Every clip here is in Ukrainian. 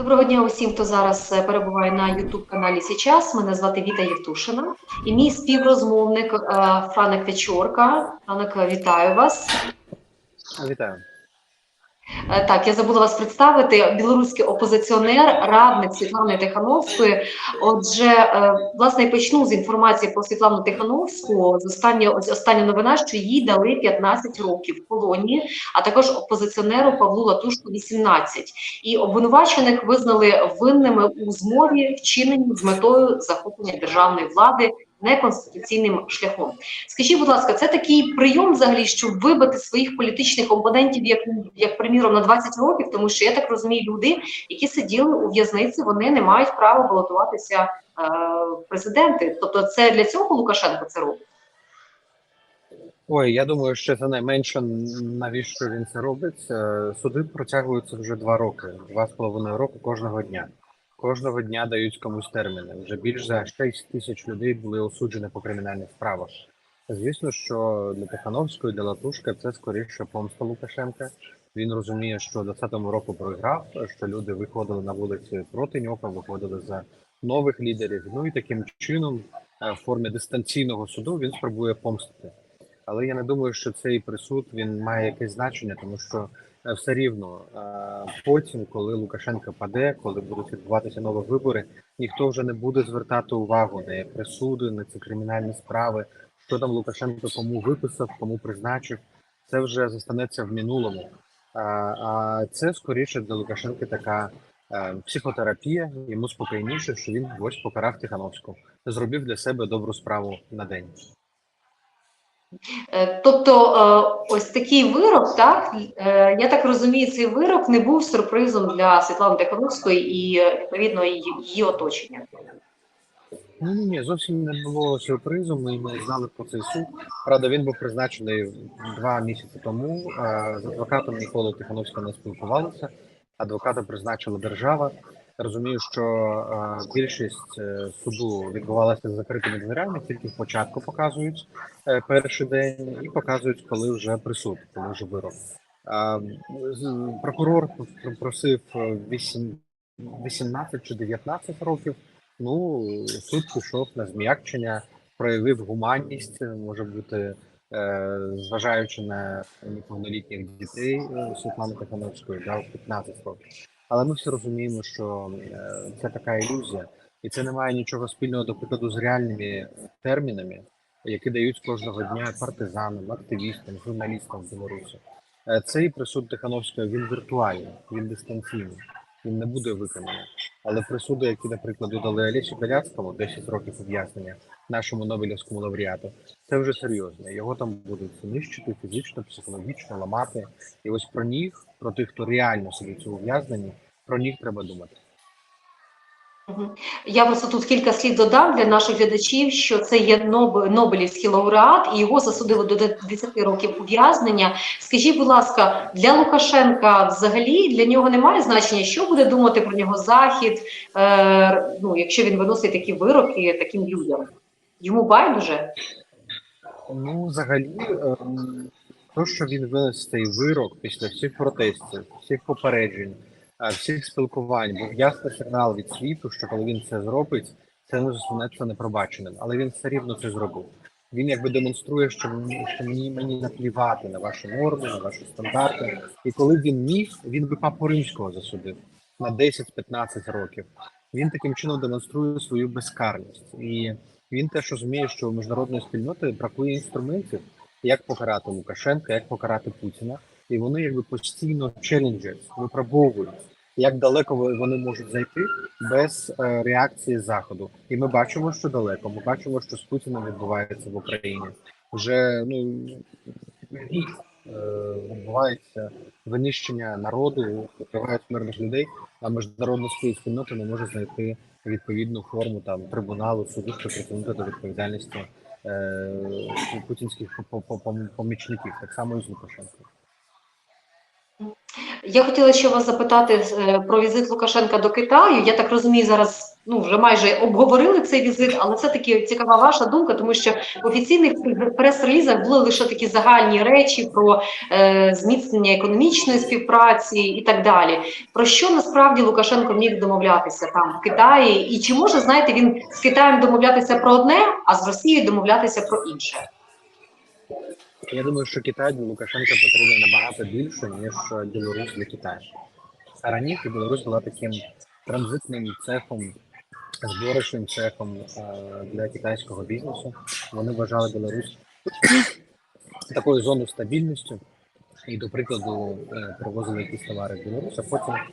Доброго дня усім, хто зараз е, перебуває на youtube каналі Січас. Мене звати Віта Євтушина і мій співрозмовник е, Франек Вечорка. Франек, вітаю вас. Вітаю. Е, Так, я забула вас представити. Білоруський опозиціонер, радник Світлани Тихановської. Отже, е, власне, почну з інформації про Світлану Тихановську. З останньої остання новина, що їй дали 15 років в полоні, а також опозиціонеру Павлу Латушку 18. І обвинувачених визнали винними у змові, вчиненні з метою захоплення державної влади неконституційним шляхом. Скажіть, будь ласка, це такий прийом взагалі, щоб вибити своїх політичних опонентів, як, як приміром, на 20 років, тому що я так розумію, люди, які сиділи у в'язниці, вони не мають права балотуватися е, президенти. Тобто, це для цього Лукашенко це робить. Ой, я думаю, що це найменше навіщо він це робить. Е, Суди протягуються вже два роки, два з половиною роки кожного дня. Кожного дня дають комусь терміни. Вже більш за 6 тисяч людей були осуджені по кримінальних справах. Звісно, що для Тихановської, для Латушка це скоріше помста Лукашенка. Він розуміє, що до 20-му року програв, що люди виходили на вулиці проти нього, виходили за нових лідерів. Ну і таким чином, е, в формі дистанційного суду, він спробує помстити. Але я не думаю, що цей присуд він має якесь значення, тому що все рівно е, потім, коли Лукашенко паде, коли будуть відбуватися нові вибори, ніхто вже не буде звертати увагу на присуди, на ці кримінальні справи, що там Лукашенко кому виписав, кому призначив. Це вже застанеться в минулому. А, а це скоріше для Лукашенка така е, психотерапія. Йому спокійніше, що він ось покарав Тихановську, зробив для себе добру справу на день. Е, Тобто, е, ось такий вирок, так е, я так розумію, цей вирок не був сюрпризом для Світлани Тихановської і відповідно її, оточення. Ні, ні, зовсім не було сюрпризу. Ми не знали про цей суд. Правда, він був призначений два місяці тому. З адвокатом Ніколою Тихановським не спілкувалися. Адвоката призначила держава. Розумію, що е, більшість е, суду відбувалася з закритими дверями, тільки спочатку показують е, перший день і показують, коли вже присуд, коли вже вирок. Е, Прокурор просив е, вісім- 18 чи 19 років. Ну, суд пішов на зм'якчення, проявив гуманність, може бути, е, зважаючи на неповнолітніх дітей е, Світлани Тихановської, дав 15 років. Але ми всі розуміємо, що е, це така ілюзія, і це не має нічого спільного, до прикладу, з реальними термінами, які дають кожного дня партизанам, активістам, журналістам в Білорусі. Е, Цей присуд Тихановської він віртуальний, він дистанційний, він не буде виконаний. Але присуди, які, наприклад, додали Олесі Беляцькому 10 років ув'язнення, нашому Нобелівському лауреату, це вже серйозно. Його там будуть нищити фізично, психологічно, ламати. І ось про них, про тих, хто реально сидить у ув'язненні, про них треба думати. Я просто тут кілька слів додам для наших глядачів, що це є Ноб- Нобелівський лауреат, і його засудили до 10 років ув'язнення. Скажіть, будь ласка, для Лукашенка взагалі для нього немає значення, що буде думати про нього захід, е, ну якщо він виносить такі вироки таким людям? Йому байдуже? Ну, взагалі, ем, то, що він винес цей вирок після всіх протестів, всіх попереджень, е, всіх спілкувань, був ясний сигнал від світу, що коли він це зробить, це не зостанеться непробаченим. Але він все рівно це зробив. Він якби демонструє, що мені, що мені, мені наплівати на ваші норми, на ваші стандарти. І коли він міг, він би папу римського засудив на 10-15 років. Він таким чином демонструє свою безкарність. І він теж розуміє, що у міжнародної спільноти бракує інструментів, як покарати Лукашенка, як покарати Путіна, і вони якби постійно челенджать, випробовують, як далеко вони можуть зайти без е, реакції заходу. І ми бачимо, що далеко. Ми бачимо, що з Путіним відбувається в Україні. Вже ну відбувається винищення народу, вбивають мирних людей, а міжнародна спільнота не може знайти відповідну форму там трибуналу, суду, щоб притягнути до відповідальності е, путінських по- по- по- помічників, так само і з Лукашенком. Я хотіла ще вас запитати е, про візит Лукашенка до Китаю. Я так розумію, зараз ну вже майже обговорили цей візит, але все таки цікава ваша думка, тому що в офіційних прес-релізах були лише такі загальні речі про е, зміцнення економічної співпраці і так далі. Про що насправді Лукашенко міг домовлятися там в Китаї? І чи може знаєте він з Китаєм домовлятися про одне, а з Росією домовлятися про інше? Я думаю, що Китай для Лукашенка потрібен набагато більше, ніж Білорусь для Китаю. А раніше Білорусь була таким транзитним цехом, зборочним цехом е, для китайського бізнесу. Вони вважали Білорусь такою зоною стабільності і, до прикладу, е, привозили якісь товари в Білорусь, а потім е,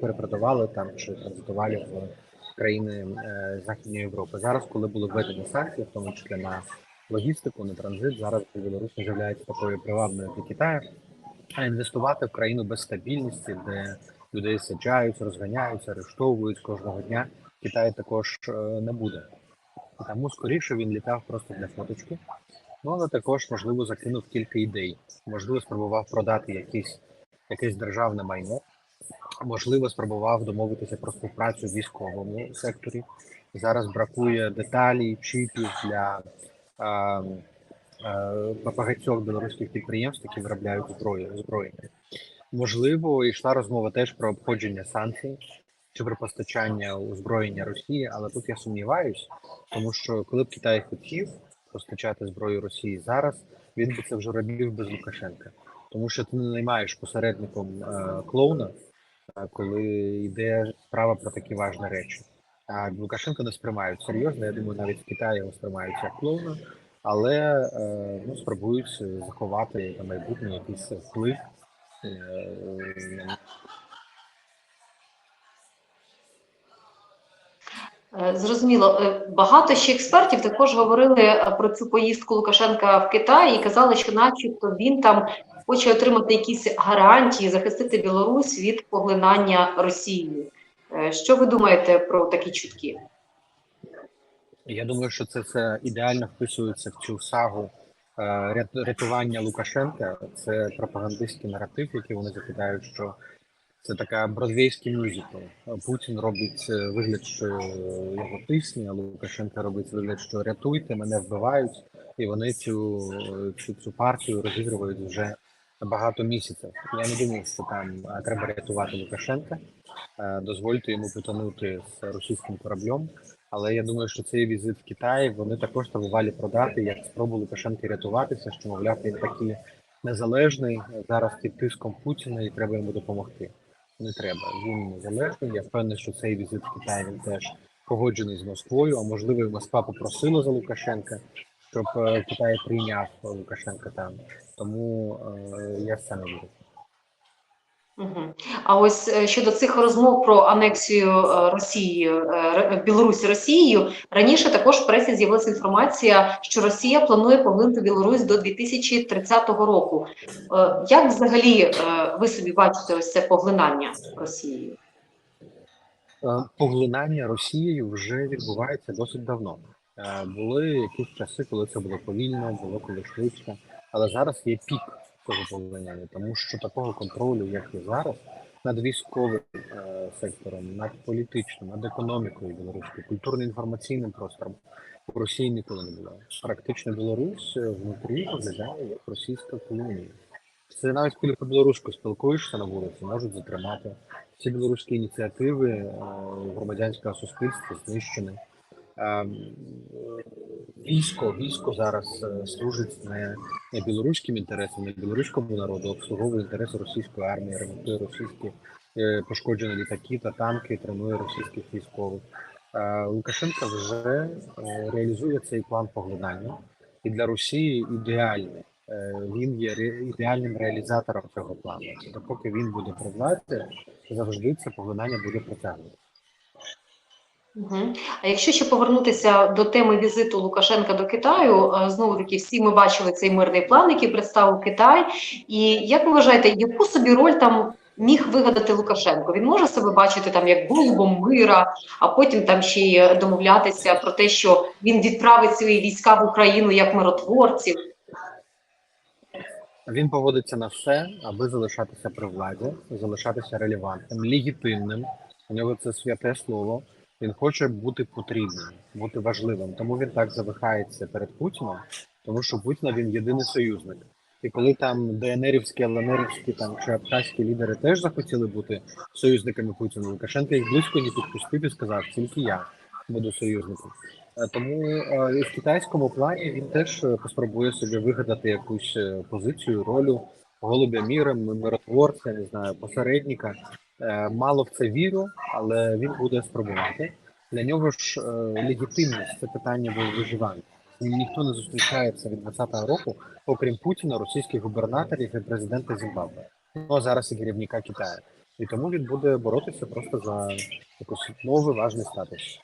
перепродавали там чи транзитували в країни Західної Європи. Зараз, коли були введені санкції, в тому числі на логістику, на транзит, зараз Білорусь не з'являється такою привабною для Китаю, а інвестувати в країну без стабільності, де людей саджають, розганяються, арештовують кожного дня. Китай також е, не буде. Тому скоріше він літав просто для фоточки. Ну але також можливо закинув кілька ідей. Можливо, спробував продати якісь якесь державне майно. Можливо, спробував домовитися про співпрацю в військовому секторі. Зараз бракує деталей, чіпів для багатьох білоруських підприємств, які виробляють зброю озброєння. Можливо, йшла розмова теж про обходження санкцій чи про постачання озброєння Росії, але тут я сумніваюсь, тому що коли б Китай хотів постачати зброю Росії зараз, він би це вже робив без Лукашенка, тому що ти не наймаєш посередником е, клоуна, коли йде справа про такі важні речі. А Лукашенка не сприймають серйозно. Я думаю, навіть в Китаї його сприймають як клоуна, але е, ну, спробують заховати на майбутнє якийсь вплив. е, Е, Зрозуміло, багато ще експертів також говорили про цю поїздку Лукашенка в Китай і казали, що, начебто, він там хоче отримати якісь гарантії, захистити Білорусь від поглинання Росією. Е, Що ви думаєте про такі чутки? Я думаю, що це все ідеально вписується в цю сагу е, рятування Лукашенка. Це пропагандистський наратив, який вони закидають, що це така бродвейський мюзикл. Путін робить е, вигляд, що його тисне, а Лукашенко робить вигляд, що рятуйте, мене вбивають, і вони цю, цю, цю партію розігрують вже багато місяців. Я не думаю, що там треба рятувати Лукашенка. Е, Дозвольте йому потонути з російським кораблем. Але я думаю, що цей візит в Китай вони також ставували продати як спробу Лукашенка рятуватися, що мовляв він такий незалежний зараз під тиском Путіна і треба йому допомогти. Не треба. Він незалежний. Я впевнений, що цей візит в Китай він теж погоджений з Москвою. А можливо, Москва попросила за Лукашенка, щоб е, Китай прийняв Лукашенка там. Тому е, я в це не вірю. А ось е, щодо цих розмов про анексію е, Росії е, Білорусі Росією, раніше також в пресі з'явилася інформація, що Росія планує поглинути Білорусь до 2030 року. Як взагалі ви собі бачите ось це поглинання Росією? Поглинання Росією вже відбувається досить давно. Були якісь часи, коли це було повільно, було коли швидше, але зараз є пік цього поглинання, тому що такого контролю, як і зараз, над військовим е, сектором, над політичним, над економікою білоруською, культурно-інформаційним простором у Росії ніколи не було. Практично Білорусь е, внутрі виглядає як російська колонія. Це навіть коли по білоруську спілкуєшся на вулиці, можуть затримати. Всі білоруські ініціативи е, громадянського суспільства знищені. Е, Військо, військо зараз е, служить не, не білоруським інтересам, не білоруському народу, обслуговує інтереси російської армії, ремонтує російські е, пошкоджені літаки та танки, тренує російських військових. Е, Лукашенко вже е, реалізує цей план поглинання, і для Росії ідеальний. Він є ідеальним реалізатором цього плану. Допоки він буде при владі, завжди це поглинання буде притягнуто. Угу. А якщо ще повернутися до теми візиту Лукашенка до Китаю, е, знову таки всі ми бачили цей мирний план, який представив Китай. І як ви вважаєте, яку собі роль там міг вигадати Лукашенко? Він може себе бачити там як голубом мира, а потім там ще й домовлятися про те, що він відправить свої війська в Україну як миротворців. Він погодиться на все, аби залишатися при владі, залишатися релевантним, легітимним. У нього це святе слово. Він хоче бути потрібним, бути важливим. Тому він так завихається перед Путіном, тому що Путіна він єдиний союзник. І коли там ДНРівські, ЛНРівські там чи абхазькі лідери теж захотіли бути союзниками Путіна, Лукашенко їх близько не підпустив і сказав, тільки я буду союзником. Е, Тому е, і в китайському плані він теж е, поспробує собі вигадати якусь позицію, роль голубя міра, миротворця, не знаю, посередника. Е, Мало в це вірю, але він буде спробувати. Для нього ж е, легітимність це питання ви- виживання. Ніхто не зустрічається від 20-го року, окрім Путіна, російських губернаторів і президента Зімбабве. Ну а зараз і керівника Китаю. І тому він буде боротися просто за якийсь новий важний статус.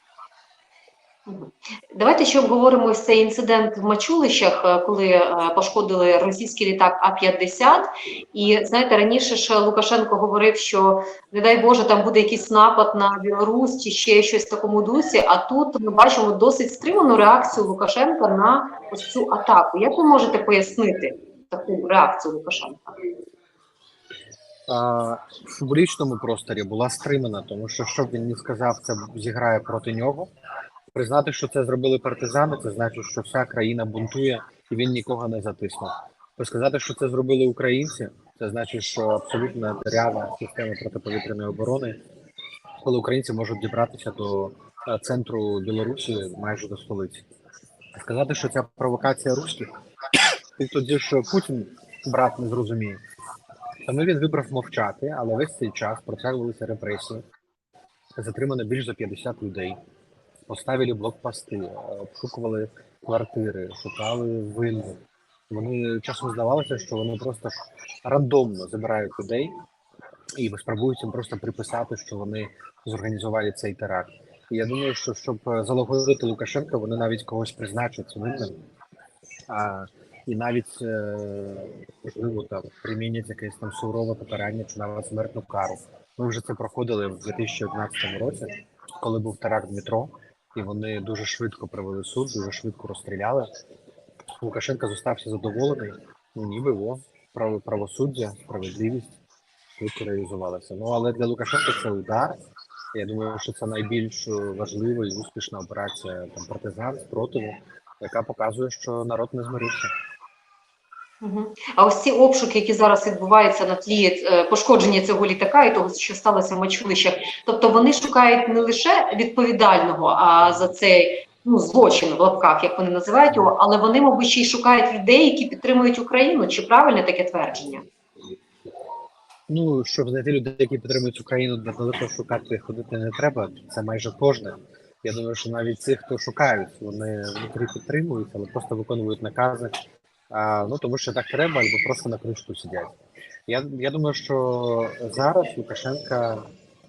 Давайте ще обговоримо ось цей інцидент в Мачулищах, е, коли е, пошкодили російський літак А-50. І знаєте, раніше ж Лукашенко говорив, що не дай Боже, там буде якийсь напад на Білорусь чи ще щось в такому дусі. А тут ми бачимо досить стриману реакцію Лукашенка на ось цю атаку. Як ви можете пояснити таку реакцію Лукашенка? А, в публічному просторі була стримана, тому що що б він не сказав, це зіграє проти нього. Признати, що це зробили партизани, це значить, що вся країна бунтує і він нікого не затиснув. Сказати, що це зробили українці, це значить, що абсолютно дырява система протиповітряної оборони, коли українці можуть дібратися до е, центру Білорусі майже до столиці. Сказати, що ця провокація русських, і тоді ж Путін брат не зрозуміє. Тому він вибрав мовчати, але весь цей час протягувалися репресії. Затримано більш за 50 людей, поставили блокпости, е, обшукували квартири, шукали винних. Вони часом здавалося, що вони просто рандомно забирають людей і спробують їм просто приписати, що вони зорганізували цей теракт. І я думаю, що щоб е, залагодити Лукашенка, вони навіть когось призначать винним. А, і навіть е, можливо там примінять якесь там сурове покарання чи навіть смертну кару. Ми вже це проходили в 2011 році, коли був теракт в метро, і вони дуже швидко провели суд, дуже швидко розстріляли. Лукашенко зостався задоволений. Ну ніби во право правосуддя, справедливість швидко реалізувалася. Ну але для Лукашенка це удар. Я думаю, що це найбільш важлива і успішна операція там партизан спротиву, яка показує, що народ не змирився. А ось ці обшуки, які зараз відбуваються на тлі е, пошкодження цього літака і того, що сталося в Мачулищах, тобто вони шукають не лише відповідального а за цей ну, злочин в лапках, як вони називають його, але вони, мабуть, ще й шукають людей, які підтримують Україну. Чи правильне таке твердження? Ну, щоб знайти людей, які підтримують Україну, далеко шукати ходити не треба. Це майже кожне. Я думаю, що навіть ці, хто шукають, вони внутрі підтримують, але просто виконують накази. Ну тому що так треба, або просто на кришку сидять. Я, я думаю, що зараз Лукашенка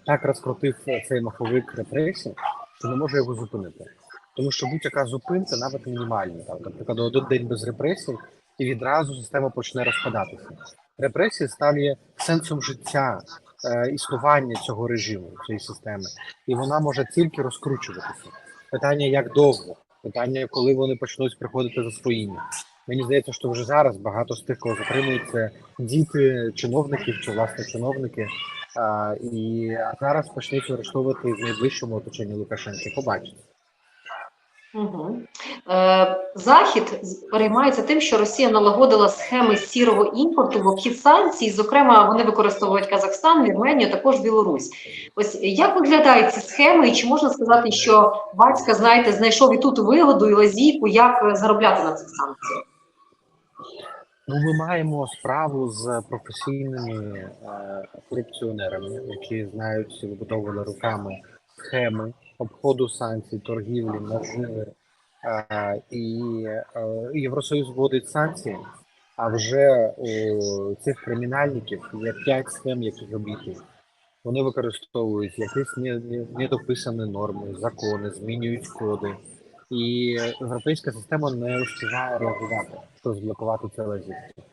так розкрутив цей маховик репресій, що не може його зупинити. Тому що будь-яка зупинка, навіть мінімальна, там, наприклад, один день без репресій, і відразу система почне розпадатися. Репресії стали сенсом життя, е, існування цього режиму, цієї системи, і вона може тільки розкручуватися. Питання як довго, питання, коли вони почнуть приходити за своїми. Мені здається, що вже зараз багато з тих, кого затримують, це діти чиновників чи власне чиновники. А, і зараз почнуть арештовувати в найближчому оточенні Лукашенка. Побачите. Угу. Е, Захід переймається тим, що Росія налагодила схеми сірого імпорту в обхід санкцій. Зокрема, вони використовують Казахстан, Вірменію, також Білорусь. Ось як виглядають ці схеми, і чи можна сказати, що батька, знаєте, знайшов і тут вигоду і лазійку, як заробляти на цих санкціях? Ну, ми маємо справу з професійними е, корупціонерами, які знають вибудовували руками схеми обходу санкцій, торгівлі, наживи. Е, і е, Євросоюз вводить санкції, а вже у цих кримінальників є п'ять схем, яких обійти. Вони використовують якісь не- не- недописані норми, закони, змінюють коди. І європейська система не успіває реагувати, щоб зблокувати це лазівство.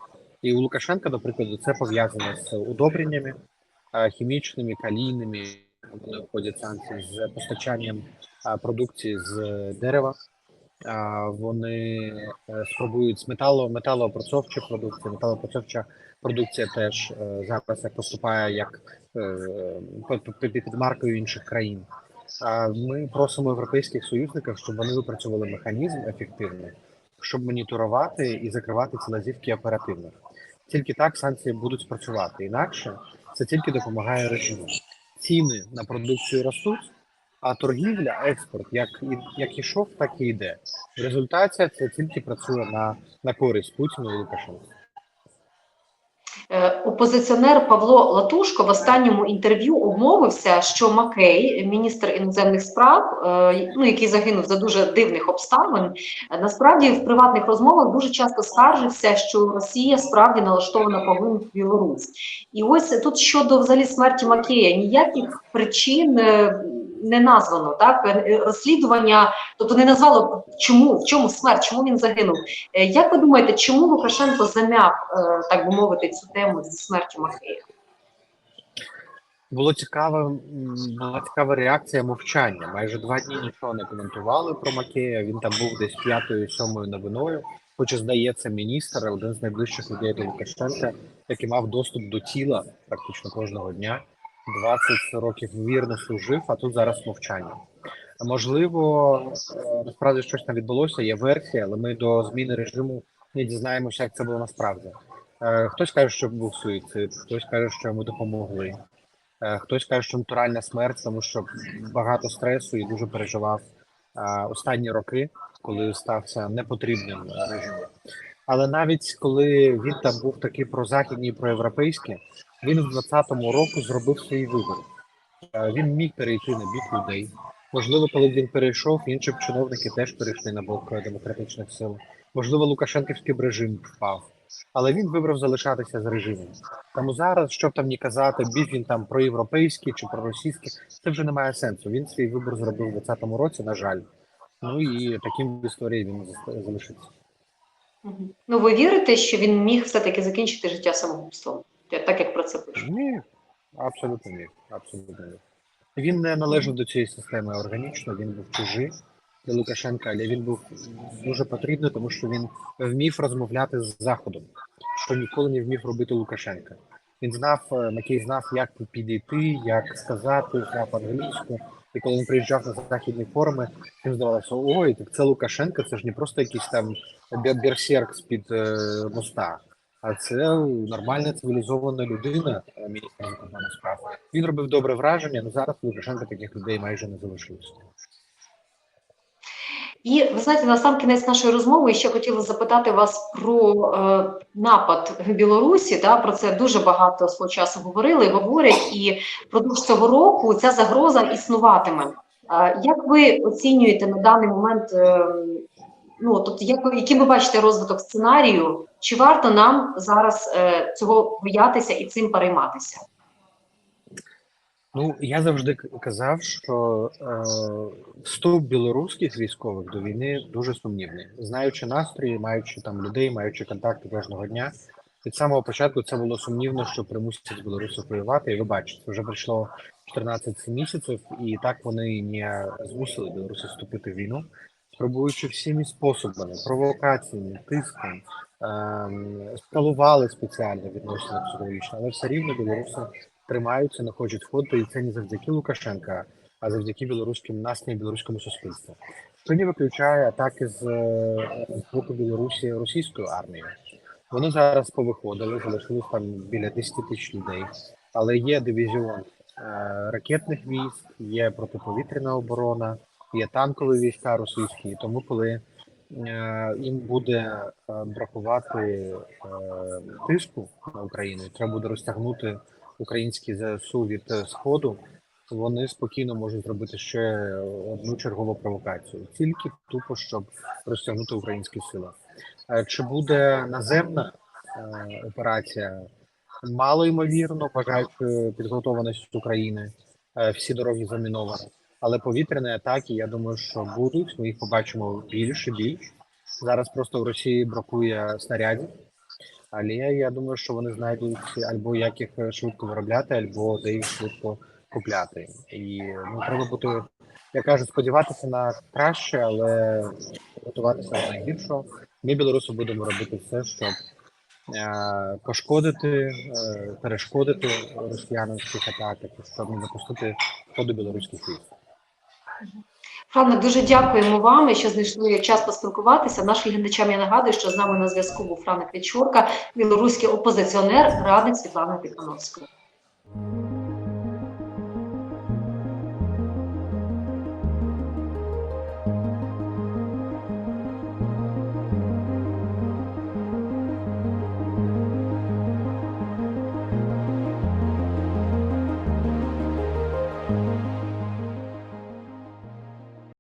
І у Лукашенка, наприклад, це пов'язано з удобреннями е, хімічними, калійними, вони входять санкції з постачанням е, продукції з дерева. Вони е, спробують з метало, металоопрацовча продукція, металоопрацовча продукція теж зараз поступає як під маркою інших країн. Ми просимо європейських союзників, щоб вони випрацьовували механізм ефективний, щоб моніторувати і закривати ці лазівки оперативно. Тільки так санкції будуть спрацювати. Інакше це тільки допомагає режиму. Ціни на продукцію ростуть, а торгівля, експорт, як як ішов, так і йде. В результаті це тільки працює на, на користь Путіну і Лукашенку. Е, Опозиціонер Павло Латушко в останньому інтерв'ю обмовився, що Макей, міністр іноземних справ, е, ну який загинув за дуже дивних обставин, е, насправді в приватних розмовах дуже часто скаржився, що Росія справді налаштована поглинути Білорусь. І ось тут щодо взагалі смерті Макея ніяких причин не названо. Так розслідування, тобто не назвало чому, в чому смерть, чому він загинув. Е, Як ви думаєте, чому Лукашенко зам'яв, е, так би мовити, цю тему зі смертю Макея? Було цікаво, була цікава реакція мовчання. Майже два дні нічого не коментували про Макея. Він там був десь п'ятою, сьомою новиною. Хоча здається, міністр, один з найближчих людей до Лукашенка, який мав доступ до тіла практично кожного дня. 20 років вірно служив, а тут зараз мовчання. Можливо, е, насправді щось там відбулося. Є версія, але ми до зміни режиму не дізнаємося, як це було насправді. Е, Хтось каже, що був суїцид, хтось каже, що йому допомогли. Е, Хтось каже, що натуральна смерть, тому що багато стресу і дуже переживав останні роки, коли стався непотрібним режимом. Але навіть коли він там був такий прозахідний і проєвропейський, він в 20-му року зробив свій вибір. Е, Він міг перейти на бік людей. Можливо, коли він перейшов, інші чиновники теж перейшли на бок демократичних сил. Можливо, Лукашенківський режим впав. Але він вибрав залишатися з режимом. Тому зараз, що б там ні казати, біг він там проєвропейський чи проросійський, це вже не має сенсу. Він свій вибір зробив у 20-му році, на жаль. Ну і таким в історії він залишиться. Ну ви вірите, що він міг все-таки закінчити життя самогубством, так як про це пишуть? Ні, абсолютно ні. Абсолютно ні. Він не належав до цієї системи органічно, він був чужий для Лукашенка, але він був дуже потрібний, тому що він вмів розмовляти з Заходом, що ніколи не вмів робити Лукашенка. Він знав, е, Макей знав, як підійти, як сказати, знав англійську. І коли він приїжджав на західні форуми, їм здавалося, ой, так це Лукашенко, це ж не просто якийсь там берсерк з-під е, моста, а це нормальна цивілізована людина, е, міністр закордонних справ. Він робив добре враження, але зараз у Лукашенка таких людей майже не залишилося. І ви знаєте, на сам кінець нашої розмови ще хотіла запитати вас про е, напад в Білорусі. Да, про це дуже багато свого часу говорили, говорять, і впродовж цього року ця загроза існуватиме. Е, як ви оцінюєте на даний момент? Е, ну тобто, як яким ви бачите розвиток сценарію? Чи варто нам зараз е, цього боятися і цим перейматися? Ну я завжди казав, що е, вступ білоруських військових до війни дуже сумнівний, знаючи настрої, маючи там людей, маючи контакти кожного дня. Від самого початку це було сумнівно, що примусять білорусів воювати. І ви бачите, вже пройшло 14 місяців, і так вони не змусили білорусів вступити в війну, спробуючи всіми способами, провокаціями, тиском, ем, скалували спеціально відносини психологічно, але все рівно білоруси тримаються, не хочуть входити, і це не завдяки Лукашенка, а завдяки білоруським насній білоруському суспільству. Що не виключає атаки з, е, з боку Білорусі російською армією. Вони зараз повиходили, залишилось там біля 10 тисяч людей, але є дивізіон е, ракетних військ, є протиповітряна оборона, є танкові війська російські. Тому, коли е, їм буде е, бракувати е, тиску на Україну, треба буде розтягнути українські ЗСУ від сходу, вони спокійно можуть зробити ще одну чергову провокацію, тільки тупо щоб розтягнути українські сили. Чи буде наземна операція? Мало ймовірно, вважаючи підготованість України, всі дороги заміновані. Але повітряні атаки, я думаю, що будуть. Ми їх побачимо більше більш. Зараз просто в Росії бракує снарядів, але я думаю, що вони знайдуть або як їх швидко виробляти, або де їх швидко купляти. І ну треба бути, я кажу, сподіватися на краще, але готуватися до найгіршого. Ми, білоруси, будемо робити все, щоб е, пошкодити, е, перешкодити росіянам в цих атаках, щоб не допустити входу білоруських військ. Франне, дуже дякуємо вам, що знайшли час поспілкуватися. Нашим глядачам я нагадую, що з нами на зв'язку був Франа Вічурка, білоруський опозиціонер, радник Світлани Тихановської.